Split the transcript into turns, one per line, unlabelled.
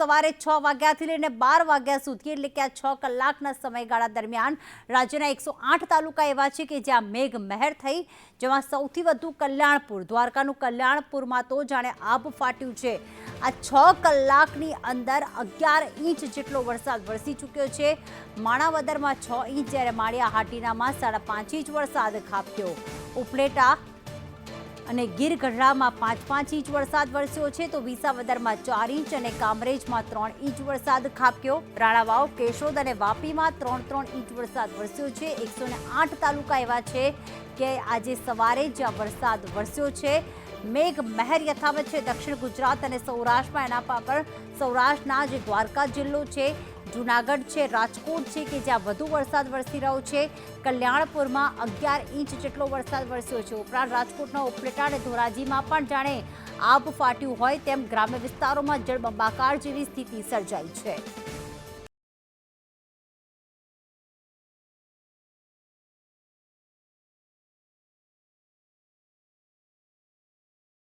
સવારે છ વાગ્યાથી લઈને બાર વાગ્યા સુધી, એટલે કે આ છ કલાકના સમયગાળા દરમિયાન રાજ્યના એકસો આઠ તાલુકા એવા છે કે જ્યાં મેઘ મહેર થઈ, જેમાં સૌથી વધુ કલ્યાણપુર, દ્વારકાનું કલ્યાણપુરમાં તો જાણે આબ ફાટ્યું છે. આ છ કલાકની અંદર અગિયાર ઇંચ જેટલો વરસાદ વરસી ચૂક્યો છે. માણાવદરમાં છ ઇંચ જ્યારે માળિયા હાટીનામાં સાડા પાંચ ઇંચ વરસાદ ખાબક્યો. ઉપલેટા અને ગીર ગઢડામાં પાંચ પાંચ ઇંચ વરસાદ વરસ્યો છે, તો વિસાવદરમાં ચાર ઇંચ અને કામરેજમાં ત્રણ ઇંચ વરસાદ ખાબક્યો. રાણાવાવ, કેશોદ અને વાપીમાં ત્રણ ત્રણ ઇંચ વરસાદ વરસ્યો છે. એકસો આઠ તાલુકા એવા છે કે આજે સવારે જ્યાં વરસાદ વરસ્યો છે. મેઘ મહેર યથાવત છે. દક્ષિણ ગુજરાત અને સૌરાષ્ટ્રમાં એના પર સૌરાષ્ટ્રના જે દ્વારકા જિલ્લો છે. જુનાગઢ છે, રાજકોટ છે કે જ્યાં વધુ વરસાદ વરસી રહ્યો છે. કલ્યાણપુરમાં અગિયાર ઇંચ જેટલો વરસાદ વરસ્યો છે. ઉપરાંત રાજકોટના ઉપલેટા ધોરાજીમાં પણ જાણે આબ ફાટ્યું હોય તેમ ગ્રામ્ય વિસ્તારોમાં જળબંબાકાર જેવી સ્થિતિ સર્જાઈ છે.